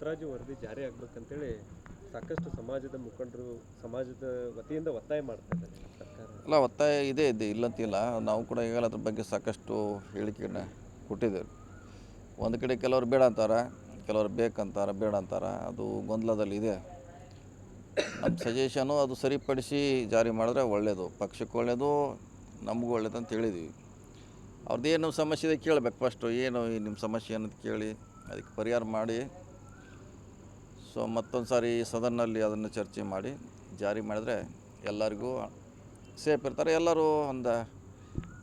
ಮುತ್ತರಾಜು ವರದಿ ಜಾರಿ ಆಗ್ಬೇಕಂತೇಳಿ ಸಾಕಷ್ಟು ಸಮಾಜದ ಮುಖಂಡರು, ಸಮಾಜದ ವತಿಯಿಂದ ಒತ್ತಾಯ ಮಾಡ್ತಾ ಇದ್ದಾರೆ ಸರ್ಕಾರ. ಅಲ್ಲ, ಒತ್ತಾಯ ಇದೆ ಇದೆ ಇಲ್ಲಂತಿಲ್ಲ ನಾವು ಕೂಡ ಈಗ ಅದ್ರ ಬಗ್ಗೆ ಸಾಕಷ್ಟು ಹೇಳಿಕೆನ ಕೊಟ್ಟಿದ್ದೇವೆ. ಒಂದು ಕಡೆ ಕೆಲವರು ಬೇಡ ಅಂತಾರೆ, ಕೆಲವರು ಬೇಕಂತಾರೆ, ಬೇಡ ಅಂತಾರೆ, ಅದು ಗೊಂದಲದಲ್ಲಿ ಇದೆ. ನಮ್ಮ ಸಜೆಷನು ಅದು ಸರಿಪಡಿಸಿ ಜಾರಿ ಮಾಡಿದ್ರೆ ಒಳ್ಳೆಯದು ಪಕ್ಷಕ್ಕೆ ಒಳ್ಳೆಯದು ನಮಗೂ ಒಳ್ಳೇದು ಅಂತ ಹೇಳಿದ್ದೀವಿ ಅವ್ರದ್ದೇನು ಸಮಸ್ಯೆ ಇದೆ ಕೇಳಬೇಕು ಫಸ್ಟು ಏನು ನಿಮ್ಮ ಸಮಸ್ಯೆ ಅನ್ನೋದು ಕೇಳಿ, ಅದಕ್ಕೆ ಪರಿಹಾರ ಮಾಡಿ. ಸೊ ಮತ್ತೊಂದು ಸಾರಿ ಸದನ್ನಲ್ಲಿ ಅದನ್ನು ಚರ್ಚೆ ಮಾಡಿ, ಜಾರಿ ಮಾಡಿದ್ರೆ ಎಲ್ಲರಿಗೂ ಸೇಫ್ ಇರ್ತಾರೆ. ಎಲ್ಲರೂ ಒಂದು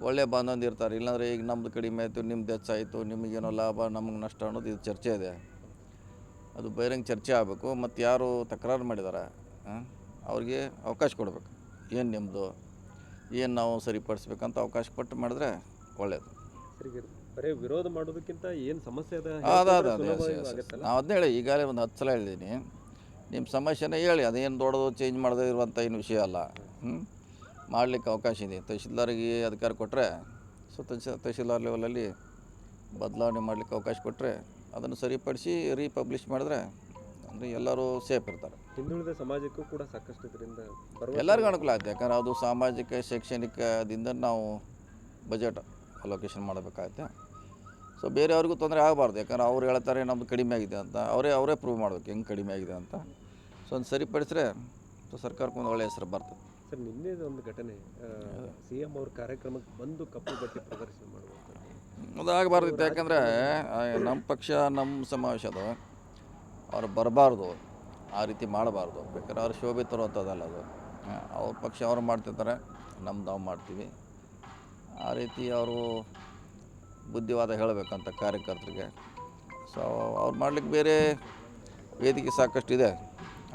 ಒಳ್ಳೆ ಬಾಂಧವ್ಯ ಇರ್ತಾರೆ. ಇಲ್ಲಾಂದರೆ ಈಗ ನಮ್ಮದು ಕಡಿಮೆ ಆಯಿತು, ನಿಮ್ದು ಹೆಚ್ಚಾಯಿತು ನಿಮಗೇನೋ ಲಾಭ, ನಮಗೆ ನಷ್ಟ ಅನ್ನೋದು ಇದು ಚರ್ಚೆ ಇದೆ. ಅದು ಬಹಿರಂಗ ಚರ್ಚೆ ಆಗಬೇಕು. ಮತ್ತು ಯಾರು ತಕರಾರು ಮಾಡಿದ್ದಾರೆ ಅವ್ರಿಗೆ ಅವಕಾಶ ಕೊಡಬೇಕು. ಏನು ನಿಮ್ಮದು ಏನು ನಾವು ಸರಿಪಡಿಸ್ಬೇಕಂತ ಅವಕಾಶ ಕೊಟ್ಟು ಮಾಡಿದ್ರೆ ಒಳ್ಳೆಯದು ಬರೀ ವಿರೋಧ ಮಾಡೋದಕ್ಕಿಂತ ಏನು ಸಮಸ್ಯೆ ಅದ? ಅದ ಅದ ಅದೇ ನಾವು ಅದನ್ನ ಹೇಳಿ ಈಗಾಗಲೇ ಒಂದು ಹತ್ತು ಸಲ ಹೇಳಿದ್ದೀನಿ ನಿಮ್ಮ ಸಮಸ್ಯೆನ ಹೇಳಿ ಅದೇನು ದೊಡ್ಡದು ಚೇಂಜ್ ಮಾಡದೇ ಇರುವಂಥ ಏನು ವಿಷಯ ಅಲ್ಲ. ಹ್ಞೂ ಮಾಡಲಿಕ್ಕೆ ಅವಕಾಶ ಇದೆ. ತಹಶೀಲ್ದಾರಿಗೆ ಅಧಿಕಾರ ಕೊಟ್ಟರೆ ಸೊ ತಹಶೀಲ್ ತಹಶೀಲ್ದಾರ್ ಲೆವೆಲಲ್ಲಿ ಬದಲಾವಣೆ ಮಾಡಲಿಕ್ಕೆ ಅವಕಾಶ ಕೊಟ್ಟರೆ ಅದನ್ನು ಸರಿಪಡಿಸಿ ರೀಪಬ್ಲಿಷ್ ಮಾಡಿದ್ರೆ ಅಂದರೆ ಎಲ್ಲರೂ ಸೇಫ್ ಇರ್ತಾರೆ. ಹಿಂದುಳಿದ ಸಮಾಜಕ್ಕೂ ಕೂಡ ಸಾಕಷ್ಟು ಇದರಿಂದ ಎಲ್ಲರಿಗೂ ಅನುಕೂಲ ಆಗುತ್ತೆ ಯಾಕಂದ್ರೆ ಅದು ಸಾಮಾಜಿಕ ಶೈಕ್ಷಣಿಕದಿಂದ ನಾವು ಬಜೆಟ್ ಅಲೋಕೇಶನ್ ಮಾಡಬೇಕಾಗುತ್ತೆ. ಸೊ ಬೇರೆಯವ್ರಿಗೂ ತೊಂದರೆ ಆಗಬಾರ್ದು. ಯಾಕಂದ್ರೆ ಅವ್ರು ಹೇಳ್ತಾರೆ ನಮ್ಮದು ಕಡಿಮೆ ಆಗಿದೆ ಅಂತ. ಅವರೇ ಅವರೇ ಪ್ರೂವ್ ಮಾಡಬೇಕು ಹೆಂಗೆ ಕಡಿಮೆ ಆಗಿದೆ ಅಂತ. ಸೊ ಒಂದು ಸರಿಪಡಿಸಿದ್ರೆ ಸೊ ಸರ್ಕಾರಕ್ಕೆ ಒಂದು ಒಳ್ಳೆಯ ಹೆಸರು ಬರ್ತದೆ. ಸರ್ ನಿನ್ನೆ ಒಂದು ಘಟನೆ ಸಿ ಎಂ ಅವ್ರ ಕಾರ್ಯಕ್ರಮಕ್ಕೆ ಬಂದು ಕಪ್ಪು ಬಟ್ಟೆ ಪ್ರದರ್ಶನ ಮಾಡುವಂಥದ್ದು. ಅದು ಆಗಬಾರ್ದಿತ್ತು. ಯಾಕಂದರೆ ನಮ್ಮ ಪಕ್ಷ ನಮ್ಮ ಸಮಾವೇಶ ಅದು. ಅವ್ರು ಬರಬಾರ್ದು. ಆ ರೀತಿ ಮಾಡಬಾರ್ದು. ಬೇಕಾದ್ರೆ ಅವ್ರು ಶೋಭೆ ತರುವಂಥದ್ದಲ್ಲ ಅದು. ಅವ್ರ ಪಕ್ಷ ಅವ್ರು ಮಾಡ್ತಿರ್ತಾರೆ ನಮ್ದು ನಾವು ಮಾಡ್ತೀವಿ. ಆ ರೀತಿ ಅವರು ಬುದ್ಧಿವಾದ ಹೇಳಬೇಕಂತ ಕಾರ್ಯಕರ್ತರಿಗೆ. ಸೊ ಅವ್ರು ಮಾಡಲಿಕ್ಕೆ ಬೇರೆ ವೇದಿಕೆ ಸಾಕಷ್ಟು ಇದೆ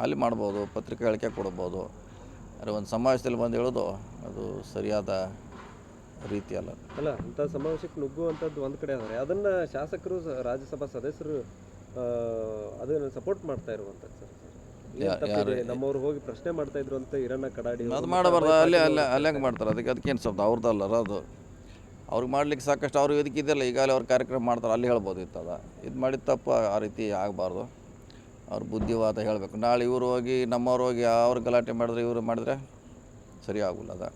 ಅಲ್ಲಿ ಮಾಡ್ಬೋದು ಪತ್ರಿಕೆ ಹೇಳಿಕೆ ಕೊಡ್ಬೋದು. ಆದರೆ ಒಂದು ಸಮಾವೇಶದಲ್ಲಿ ಬಂದು ಹೇಳೋದು ಅದು ಸರಿಯಾದ ರೀತಿ ಅಲ್ಲ. ಅಲ್ಲ ಅಂಥ ಸಮಾವೇಶಕ್ಕೆ ನುಗ್ಗುವಂಥದ್ದು ಒಂದು ಕಡೆ ಆದರೆ ಅದನ್ನು ಶಾಸಕರು ರಾಜ್ಯಸಭಾ ಸದಸ್ಯರು ಅದನ್ನು ಸಪೋರ್ಟ್ ಮಾಡ್ತಾ ಇರುವಂಥದ್ದು ಸರ್ ನಮ್ಮವ್ರು ಹೋಗಿ ಪ್ರಶ್ನೆ ಮಾಡ್ತಾ ಇದ್ರು ಅಂತ ಇರಣ್ಣ ಕಡಾಡಿ ಅದು ಮಾಡಬಾರ್ದು ಅಲ್ಲೇ ಅಲ್ಲೇ ಅಲ್ಲೇ ಹಂಗೆ ಮಾಡ್ತಾರೆ. ಅದಕ್ಕೆ ಅದಕ್ಕೇನು ಸ್ವಲ್ಪ ಅವ್ರದ್ದಲ್ಲ ಅದು. ಅವ್ರಿಗೆ ಮಾಡ್ಲಿಕ್ಕೆ ಸಾಕಷ್ಟು ಅವ್ರು ಇದಕ್ಕೆ ಇದೆಯಲ್ಲ ಈಗಾಗಲೇ ಅವ್ರು ಕಾರ್ಯಕ್ರಮ ಮಾಡ್ತಾರೆ ಅಲ್ಲಿ ಹೇಳ್ಬೋದು ಇತ್ತದ. ಇದು ಮಾಡಿದ ತಪ್ಪು ಆ ರೀತಿ ಆಗಬಾರ್ದು. ಅವ್ರ ಬುದ್ಧಿವಾದ ಹೇಳಬೇಕು. ನಾಳೆ ಇವರು ಹೋಗಿ ನಮ್ಮವ್ರು ಹೋಗಿ ಅವ್ರು ಗಲಾಟೆ ಮಾಡಿದ್ರೆ ಇವರು ಮಾಡಿದ್ರೆ ಸರಿ ಆಗೋಲ್ಲ ಅದ.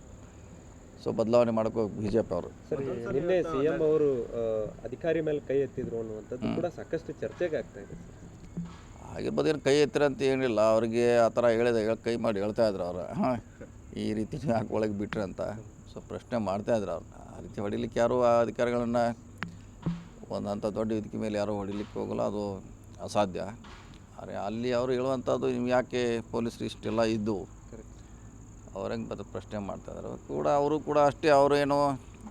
ಸೊ ಬದಲಾವಣೆ ಮಾಡೋಕೆ ಬಿ ಜೆ ಪಿ ಅವರು. ಸರಿ ನಿನ್ನೆ ಸಿ ಎಂ ಅವರು ಅಧಿಕಾರಿ ಮೇಲೆ ಕೈ ಎತ್ತಿದ್ರು ಅನ್ನುವಂಥದ್ದು ಕೂಡ ಸಾಕಷ್ಟು ಚರ್ಚೆಗೆ ಆಗ್ತಾ ಇದೆ ಆಗಿರ್ಬೋದು ಏನು ಕೈ ಎತ್ತಿರ ಅಂತ ಏನಿಲ್ಲ. ಅವ್ರಿಗೆ ಆ ಥರ ಹೇಳಿದೆ ಹೇಳಿ ಕೈ ಮಾಡಿ ಹೇಳ್ತಾ ಇದ್ರು ಅವ್ರು. ಹಾಂ ಈ ರೀತಿ ಹಾಕೊಳಗೆ ಯಾಕೆ ಒಳಗೆ ಬಿಟ್ರಿ ಅಂತ ಸೊ ಪ್ರಶ್ನೆ ಮಾಡ್ತಾ ಇದ್ರು ಅವ್ರು. ಆ ರೀತಿ ಹೊಡಿಲಿಕ್ಕೆ ಯಾರೂ ಆ ಅಧಿಕಾರಿಗಳನ್ನು ಒಂದು ದೊಡ್ಡ ವೇದಿಕೆ ಮೇಲೆ ಯಾರೂ ಹೊಡಿಲಿಕ್ಕೆ ಹೋಗಲ್ಲ, ಅದು ಅಸಾಧ್ಯ. ಆದರೆ ಅಲ್ಲಿ ಅವರು ಹೇಳುವಂಥದ್ದು ನೀವು ಯಾಕೆ ಪೊಲೀಸರು ಇಷ್ಟೆಲ್ಲ ಇದ್ದು? ಅವ್ರ ಹೆಂಗೆ ಬದ ಪ್ರಶ್ನೆ ಮಾಡ್ತಾ ಇದ್ರು. ಕೂಡ, ಅವರು ಕೂಡ ಅಷ್ಟೇ, ಅವರು ಏನೋ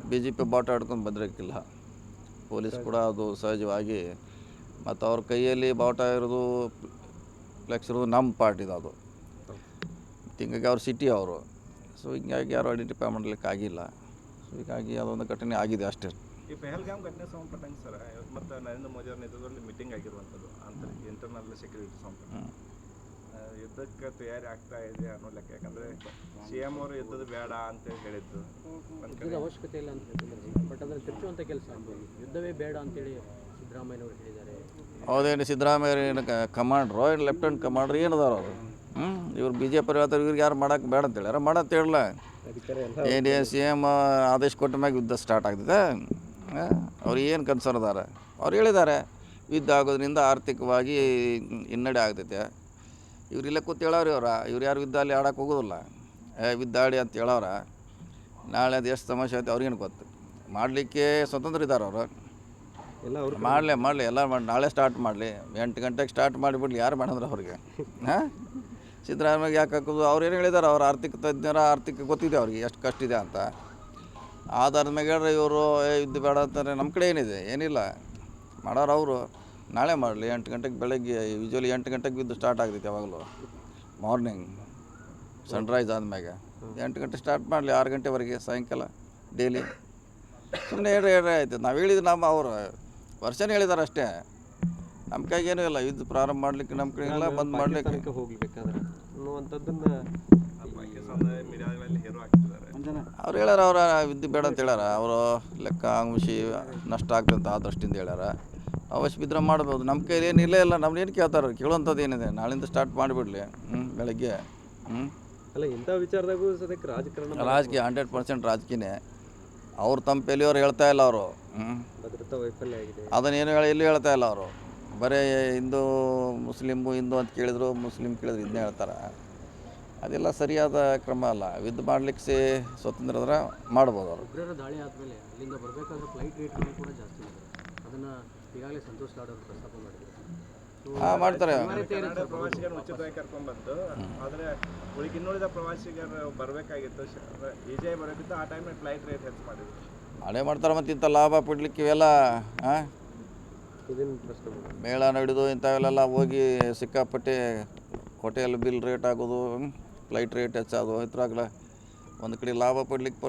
ಬಿ ಜೆ ಪಿ ಬಾಟ ಆಡ್ಕೊಂಡು ಬಂದಿರೋಕ್ಕಿಲ್ಲ. ಪೊಲೀಸ್ ಕೂಡ ಅದು ಸಹಜವಾಗಿ, ಮತ್ತು ಅವ್ರ ಕೈಯಲ್ಲಿ ಬಾವುಟ ಇರೋದು, ಫ್ಲೆಕ್ಸ್ ಇರೋದು ನಮ್ಮ ಪಾರ್ಟಿದು ಅದು. ಹಿಂಗಾಗಿ ಅವ್ರು ಸಿಟಿ ಅವರು. ಸೊ ಹಿಂಗಾಗಿ ಯಾರು ಐಡೆಂಟಿಫೈ ಮಾಡಲಿಕ್ಕೆ ಆಗಿಲ್ಲ ಸೊ ಹೀಗಾಗಿ ಅದೊಂದು ಘಟನೆ ಆಗಿದೆ ಅಷ್ಟೇ. ಈ ಪೆಹಲ್ಗಾಮ್ ಘಟನೆ ಸಂಬಂಧಪಟ್ಟಂಗೆ ಸರ್ ಮತ್ತು ನರೇಂದ್ರ ಮೋದಿ ಅವರ ನೇತೃತ್ವದಲ್ಲಿ ಮೀಟಿಂಗ್ ಆಗಿರುವಂಥದ್ದು ಅಂತ ಇಂಟರ್ನಲ್ ಸೆಕ್ಯೂರಿಟಿ ಸಂಬಂಧ. ಆ, ಯುದ್ಧಕ್ಕೆ ತಯಾರಿ ಆಗ್ತಾ ಇದೆ ಅನ್ನೋ ಲೆಕ್ಕ ಯಾಕಂದರೆ ಸಿ ಎಂ ಅವರು ಯುದ್ಧದ ಬೇಡ ಅಂತ ಹೇಳಿದ್ದು. ಯುದ್ಧದ ಅವಶ್ಯಕತೆ ಇಲ್ಲ ಅಂತ ಹೇಳ್ತಿದ್ದಾರೆ ಬಟ್ ಅದನ್ನು ತಿರುಚುವಂಥ ಕೆಲಸ ಯುದ್ಧವೇ ಬೇಡ ಅಂತೇಳಿ ಸಿದ್ದರಾಮಯ್ಯನವರು ಹೇಳಿದ್ದಾರೆ. ಹೌದೇನು ಸಿದ್ದರಾಮಯ್ಯ ಏನು ಕಮಾಂಡ್ರು ಏನು ಲೆಫ್ಟಿನೆಂಟ್ ಕಮಾಂಡ್ರ್ ಏನದಾರ ಅವರು. ಹ್ಞೂ ಇವ್ರು ಬಿ ಜೆ ಪಿ ಹೇಳ್ತಾರೆ ಇವ್ರಿಗೆ ಯಾರು ಮಾಡೋಕೆ ಬೇಡ ಅಂತ ಹೇಳ್ಯಾರ ಮಾಡತ್ತೆ ಹೇಳಲ್ಲ. ಎ ಏನು ಸಿ ಎಂ ಆದೇಶ ಕೊಟ್ಟ ಮ್ಯಾಗ ಯುದ್ಧ ಸ್ಟಾರ್ಟ್ ಆಗ್ತದೆ. ಅವ್ರು ಏನು ಕನ್ಸರ್ನ್ ಅದಾರ? ಅವ್ರು ಹೇಳಿದ್ದಾರೆ. ಯುದ್ಧ ಆಗೋದ್ರಿಂದ ಆರ್ಥಿಕವಾಗಿ ಹಿನ್ನಡೆ ಆಗ್ತೈತೆ. ಇವ್ರು ಇಲ್ಲೇ ಕೂತ್ ಹೇಳೋರು ಅವ್ರ. ಇವ್ರು ಯಾರು ಯುದ್ಧ ಅಲ್ಲಿ ಆಡಕ್ಕೆ ಹೋಗೋದಿಲ್ಲ. ಏ ಯುದ್ಧ ಆಡಿ ಅಂತ ಹೇಳವ್ರ. ನಾಳೆ ಅದು ಎಷ್ಟು ಸಮಸ್ಯೆ ಐತೆ ಅವ್ರಿಗೇನು ಗೊತ್ತು. ಮಾಡಲಿಕ್ಕೆ ಸ್ವತಂತ್ರ ಇದ್ದಾರೆ ಅವರು. ಎಲ್ಲ ಅವ್ರು ಮಾಡಲಿ ಮಾಡಲಿ ಎಲ್ಲ ಮಾಡಿ. ನಾಳೆ ಸ್ಟಾರ್ಟ್ ಮಾಡಲಿ. ಎಂಟು ಗಂಟೆಗೆ ಸ್ಟಾರ್ಟ್ ಮಾಡಿಬಿಡ್ಲಿ. ಯಾರು ಮಾಡಿದ್ರೆ ಅವ್ರಿಗೆ? ಹಾಂ? ಸಿದ್ದರಾಮಯ್ಯ ಯಾಕೆ ಹಾಕೋದು? ಅವ್ರು ಏನು ಹೇಳಿದ್ದಾರೆ ಅವ್ರ ಆರ್ಥಿಕ ತಜ್ಞರ ಆರ್ಥಿಕ ಗೊತ್ತಿದೆ ಅವ್ರಿಗೆ, ಎಷ್ಟು ಕಷ್ಟ ಇದೆ ಅಂತ. ಆಧಾರದ ಮೇಲೆ ಹೇಳ್ರೆ ಇವರು ಯುದ್ಧ ಬೇಡ ಅಂತಾರೆ. ನಮ್ಮ ಕಡೆ ಏನಿದೆ? ಏನಿಲ್ಲ. ಮಾಡೋರು ಅವರು. ನಾಳೆ ಮಾಡಲಿ. ಎಂಟು ಗಂಟೆಗೆ ಬೆಳಗ್ಗೆ ಯೂಶ್ವಲಿ ಎಂಟು ಗಂಟೆಗೆ ಬಿದ್ದು ಸ್ಟಾರ್ಟ್ ಆಗ್ತೈತೆ ಯಾವಾಗಲೂ. ಮಾರ್ನಿಂಗ್ ಸನ್ರೈಸ್ ಆದಮ್ಯಾಗ ಎಂಟು ಗಂಟೆ ಸ್ಟಾರ್ಟ್ ಮಾಡಲಿ, ಆರು ಗಂಟೆವರೆಗೆ ಸಾಯಂಕಾಲ ಡೈಲಿ ಸುಮ್ಮನೆ ಹೇಳ್ರಿ, ಹೇಳ್ರೆ, ಆಯ್ತು. ನಾವು ಹೇಳಿದ್ದು ನಮ್ಮ ಅವರು. ವರ್ಷನೇ ಹೇಳಿದ್ದಾರೆ ಅಷ್ಟೇ. ನಮ್ಮ ಕೈಗೇನೂ ಇಲ್ಲ ಇದು ಪ್ರಾರಂಭ ಮಾಡಲಿಕ್ಕೆ ನಮ್ಮ ಕಡೆ ಇಲ್ಲ ಬಂದ್ ಮಾಡಲಿಕ್ಕೆ. ಹೋಗ್ಬೇಕಾದ್ರೆ ಅನ್ನುವಂಥದ್ದನ್ನ ಪಾಕಿಸ್ತಾನದ ಮೀಡಿಯಾಗಳಲ್ಲಿ ಹೇರೋ ಆಗ್ತಿದ್ದಾರೆ. ಅವ್ರು ಹೇಳ್ಯಾರ ಅವ್ರ ವಿದ್ಯೆ ಬೇಡ ಅಂತ ಹೇಳ್ಯಾರ. ಅವರು ಲೆಕ್ಕ ಅಂಶಿ ನಷ್ಟ ಆಗ್ತಂತ ಆ ದೃಷ್ಟಿಯಿಂದ ಹೇಳ್ಯಾರ. ಅವಶ್ಯ ಬಿದ್ದರೆ ಮಾಡ್ಬೋದು. ನಮ್ಮ ಕೈಲಿ ಏನು ಇಲ್ಲೇ ಇಲ್ಲ ನಮ್ದು ಏನು ಕೇಳ್ತಾರೆ ಕೇಳುವಂಥದ್ದು ಏನಿದೆ? ನಾಳಿಂದ ಸ್ಟಾರ್ಟ್ ಮಾಡಿಬಿಡ್ಲಿ. ಹ್ಞೂ ಬೆಳಗ್ಗೆ. ಹ್ಞೂ ಅಲ್ಲ ಇಂಥ ವಿಚಾರದಾಗೂ ಸದ್ಯಕ್ಕೆ ರಾಜಕಾರಣ ರಾಜಕೀಯ ಹಂಡ್ರೆಡ್ ಪರ್ಸೆಂಟ್ ರಾಜಕೀಯನೇ. ಅವ್ರು ತಮ್ಮ ಪೆಲಿಯವ್ರು ಹೇಳ್ತಾ ಇಲ್ಲ ಅವರು. ಹ್ಞೂ ಭದ್ರತಾ ವೈಫಲ್ಯ ಆಗಿದೆ. ಅದನ್ನೇನು ಹೇಳಿ ಇಲ್ಲಿ ಹೇಳ್ತಾ ಇಲ್ಲ ಅವರು. ಬರೀ ಹಿಂದೂ ಮುಸ್ಲಿಮು ಹಿಂದೂ ಅಂತ ಕೇಳಿದ್ರು ಮುಸ್ಲಿಮ್ ಕೇಳಿದ್ರು ಇದನ್ನೇ ಹೇಳ್ತಾರೆ. ಅದೆಲ್ಲ ಸರಿಯಾದ ಕ್ರಮ ಅಲ್ಲ. ಯುದ್ಧ ಮಾಡ್ಲಿಕ್ಕೆ ಸ್ವತಂತ್ರ ಅಂದ್ರೆ ಮಾಡ್ಬೋದು ಅವರು. ಉಗ್ರರ ದಾಳಿ ಆದಮೇಲೆ ಅಲ್ಲಿಂದ ಬರಬೇಕಾದ್ರೆ ಫ್ಲೈಟ್ ರೇಟ್ ಕೂಡ ಜಾಸ್ತಿ ಅದನ್ನು ಈಗಾಗಲೇ ಸಂತೋಷ್ ಲಾಡ್ ಅವರು ಪ್ರಸ್ತಾಪ ಮಾಡಿದ್ರು. ಹಾಂ ಮಾಡ್ತಾರೆ. ಪ್ರವಾಸಿಗರು ಪ್ರವಾಸಿಗರನ್ನು ಉಚಿತವಾಗಿ ಕರ್ಕೊಂಡ್ಬಂದು ಆದರೆ ಉಳಿಗೆ ಇನ್ನುಳಿದ ಪ್ರವಾಸಿಗರು ಬರಬೇಕಾಗಿತ್ತು. ಈಜೆ ಬರಬೇಕಿತ್ತು ಆ ಟೈಮಲ್ಲಿ ಫ್ಲೈಟ್ ರೇಟ್ ಹೆಚ್ಚು ಮಾಡಿದ್ರು. ಹಳೆ ಮಾಡ್ತಾರೆ ಮತ್ತು ಇಂಥ ಲಾಭ ಪಡ್ಲಿಕ್ಕೆ ಇವೆಲ್ಲ ಹಾಂ. ಮೇಳ ನಡೆದು ಇಂಥವೆಲ್ಲ ಹೋಗಿ ಸಿಕ್ಕಾಪಟ್ಟೆ ಹೋಟೆಲ್ ಬಿಲ್ ರೇಟ್ ಆಗೋದು ಫ್ಲೈಟ್ ರೇಟ್ ಹೆಚ್ಚಾಗೋದು ಇದ್ರಾಗಲ ಒಂದು ಕಡೆ ಲಾಭ ಪಡ್ಲಿಕ್ಕೆ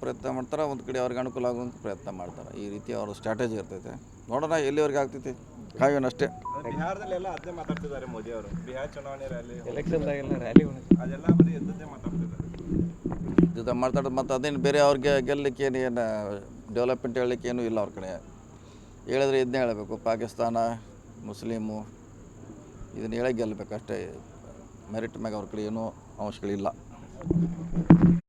ಪ್ರಯತ್ನ ಮಾಡ್ತಾರೆ? ಒಂದು ಕಡೆ ಅವ್ರಿಗೆ ಅನುಕೂಲ ಆಗೋಂಗೆ ಪ್ರಯತ್ನ ಮಾಡ್ತಾರೆ? ಈ ರೀತಿ ಅವ್ರ ಸ್ಟ್ರಾಟಜಿ ಇರ್ತೈತೆ. ನೋಡೋಣ ಎಲ್ಲಿವರೆಗೆ ಆಗ್ತೈತಿ? ಕಾಯೋಣ ಅಷ್ಟೇ. ಅಂದ್ರೆ ಬಿಹಾರದಲ್ಲೆಲ್ಲ ಮಾತಾಡ್ತಿದಾರೆ ಮಾತಾಡ್ತಿದ್ದಾರೆ ಮೋದಿ ಅವರು. ಬಿಹಾರ್ ಚುನಾವಣೆ ರ್ಯಾಲಿ ಎಲೆಕ್ಷನ್ದಾಗೆಲ್ಲ ರ್ಯಾಲಿ ಅದೆಲ್ಲ ಬರೀ ಎದ್ದದ್ದೇ ಮಾತಾಡ್ತಿದ್ದಾರೆ. ಇದು ಮಾತಾಡೋದು ಮತ್ತು ಅದೇನು ಬೇರೆ ಅವ್ರಿಗೆ ಗೆಲ್ಲಕ್ಕೆ ಏನು ಏನು ಡೆವಲಪ್ಮೆಂಟ್ ಹೇಳಲಿಕ್ಕೆ ಏನೂ ಇಲ್ಲ ಅವ್ರ ಕಡೆ. ಹೇಳಿದ್ರೆ ಇದನ್ನೇ ಹೇಳಬೇಕು, ಪಾಕಿಸ್ತಾನ, ಮುಸ್ಲಿಮು, ಇದನ್ನ ಹೇಳೇ ಗೆಲ್ಲಬೇಕು ಅಷ್ಟೇ ಮೆರಿಟ್ ಮ್ಯಾಗ ಅವ್ರ ಕಡೆ ಏನೂ ಅಂಶಗಳಿಲ್ಲ